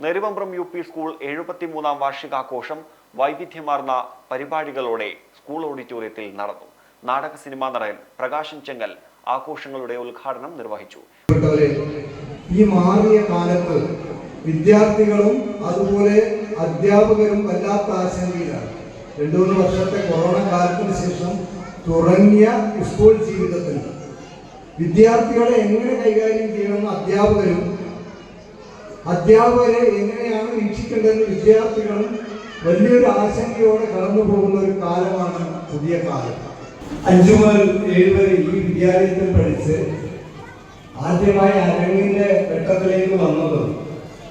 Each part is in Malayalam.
നെരുവമ്പ്രം യു പി സ്കൂൾ എഴുപത്തിമൂന്നാം വാർഷികാഘോഷം വൈവിധ്യമാർന്ന പരിപാടികളോടെ സ്കൂൾ ഓഡിറ്റോറിയത്തിൽ നടന്നു. നാടക സിനിമാ നടൻ പ്രകാശൻ ചെങ്ങൽ ആഘോഷങ്ങളുടെ ഉദ്ഘാടനം നിർവഹിച്ചു. ഈ മാറിയ കാലത്ത് വിദ്യാർത്ഥികളും അതുപോലെ അധ്യാപകരും വല്ലാത്ത ആശങ്കയിലാണ്. രണ്ടു മൂന്ന് വർഷത്തെ കൊറോണ കാലത്തിന് ശേഷം തുടങ്ങിയ സ്കൂൾ ജീവിതത്തിൽ വിദ്യാർത്ഥികളെ എങ്ങനെ കൈകാര്യം ചെയ്യണമെന്ന് അധ്യാപകരും അധ്യാപകരെ എങ്ങനെയാണ് വീക്ഷിക്കേണ്ടതെന്ന് വിദ്യാർത്ഥികളും വലിയൊരു ആശങ്കയോടെ കടന്നു പോകുന്ന ഒരു കാലമാണ് പുതിയ കാലം. അഞ്ചു മുതൽ ഏഴ് വരെ ഈ വിദ്യാലയത്തിൽ പഠിച്ച് ആദ്യമായി അരങ്ങിന്റെ ഘട്ടത്തിലേക്ക് വന്നത്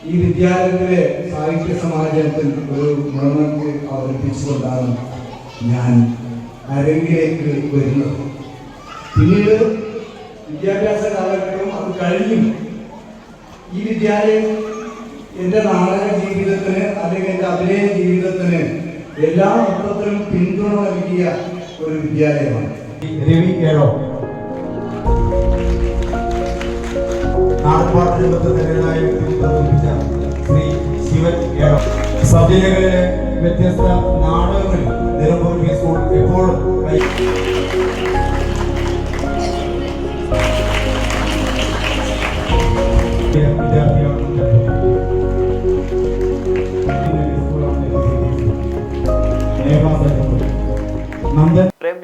ഈ വിദ്യാലയത്തിലെ സാഹിത്യ സമാജത്തിൽ ഒരു ഗുണമെന്ന് അവതരിപ്പിച്ചുകൊണ്ടാണ് ഞാൻ അരങ്ങിലേക്ക് വരുന്നത്. പിന്നീട് വിദ്യാഭ്യാസ കാലഘട്ടവും അത് കഴിഞ്ഞു. ഈ വിദ്യാലയം എന്റെ നാടക ജീവിതത്തിന് അല്ലെങ്കിൽ എന്റെ അഭിനയ ജീവിതത്തിന് എല്ലാ മൊത്തത്തിലും പിന്തുണ നൽകിയ ഒരു വിദ്യാലയമാണ്. രവി ശ്രീ ശിവൻ കേളോ സബ് വ്യത്യസ്ത നാടകങ്ങളിൽ നിലമ്പൂർ സ്കൂൾ എപ്പോഴും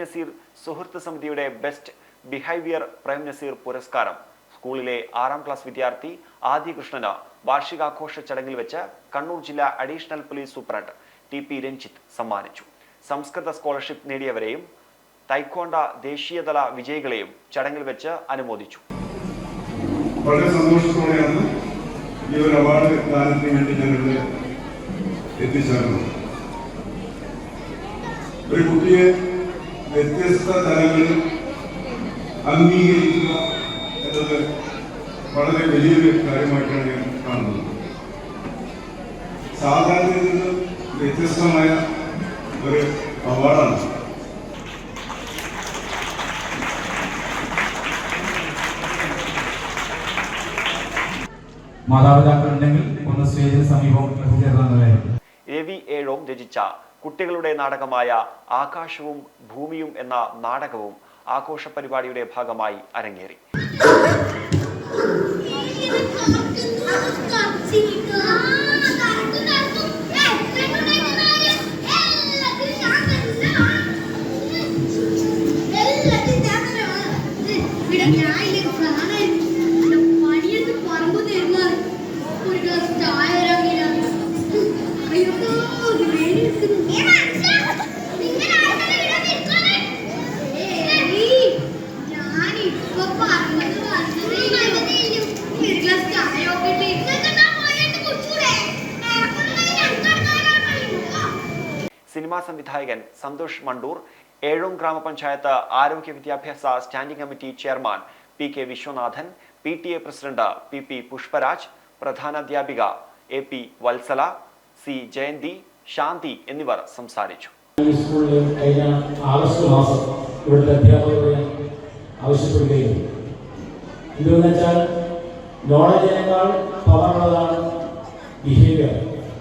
നസീർ സുഹൃത്ത് സമിതിയുടെ ബെസ്റ്റ് ബിഹേവിയർ പ്രേം നസീർ പുരസ്കാരം. സ്കൂളിലെ ആറാം ക്ലാസ് വിദ്യാർത്ഥി ആദികൃഷ്ണന് വാർഷികാഘോഷ ചടങ്ങിൽ വെച്ച് കണ്ണൂർ ജില്ലാ additional police superintendent T P Ranjith സമ്മാനിച്ചു. സംസ്കൃത സ്കോളർഷിപ്പ് നേടിയവരെയും തൈക്കോണ്ട ദേശീയതല വിജയികളെയും ചടങ്ങിൽ വെച്ച് അനുമോദിച്ചു. വളരെ സന്തോഷത്തോടെയാണ് ഈ ഒരു അവാർഡ് ദാനത്തിന് വേണ്ടി ഞങ്ങൾ എത്തിച്ചേർന്നത്. ഒരു കുട്ടിയെ വ്യത്യസ്ത തലങ്ങളിൽ അംഗീകരിക്കുക എന്നത് വളരെ വലിയൊരു കാര്യമായിട്ടാണ് ഞാൻ കാണുന്നത്. സാധാരണയിൽ നിന്ന് വ്യത്യസ്തമായ ഒരു അവാർഡാണ്. മാതാപിതാക്കൾ ഉണ്ടെങ്കിൽ ഒന്ന് സ്റ്റേജിന് സമീപം എത്തിച്ചേർന്നാൽ നല്ലതായിരിക്കും രവി ഏഴോം രചിച്ച കുട്ടികളുടെ നാടകമായ ആകാശവും ഭൂമിയും എന്ന നാടകവും ആഘോഷ പരിപാടിയുടെ ഭാഗമായി അരങ്ങേറി. ഞാനിപ്പോ സിനിമാ സംവിധായകൻ സന്തോഷ് മണ്ടൂർ ഏഴോം ഗ്രാമപഞ്ചായത്ത് ആരോഗ്യ വിദ്യാഭ്യാസ standing committee chairman P K Viswanathan P T A president P P Pushparaj പ്രധാനാധ്യാപിക A P Valsala C Jayanthi Shanthi എന്നിവർ സംസാരിച്ചു. ഈ സ്കൂളിൽ കഴിഞ്ഞ ആഗസ്റ്റ് മാസം ഇവിടുത്തെ അധ്യാപകരോട് ഞാൻ ആവശ്യപ്പെടുകയും ഇതെന്ന് വെച്ചാൽ നോളജിനേക്കാൾ പവറുള്ളതാണ് ബിഹേവിയർ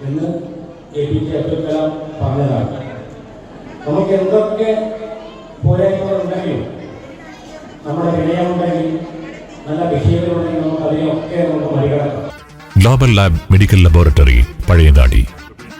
എന്ന് A P J Abdul Kalam പറഞ്ഞതാണ്. നമുക്ക് എന്തൊക്കെ പോരായ്മകളുണ്ടെങ്കിലും നമ്മുടെ വിനയമുണ്ടെങ്കിൽ നല്ല ബിഹേവിയർ ഉണ്ടെങ്കിൽ നമുക്ക് അതിനെയൊക്കെ നമുക്ക് മറികടക്കാം. Global lab medical laboratory Pazhayangadi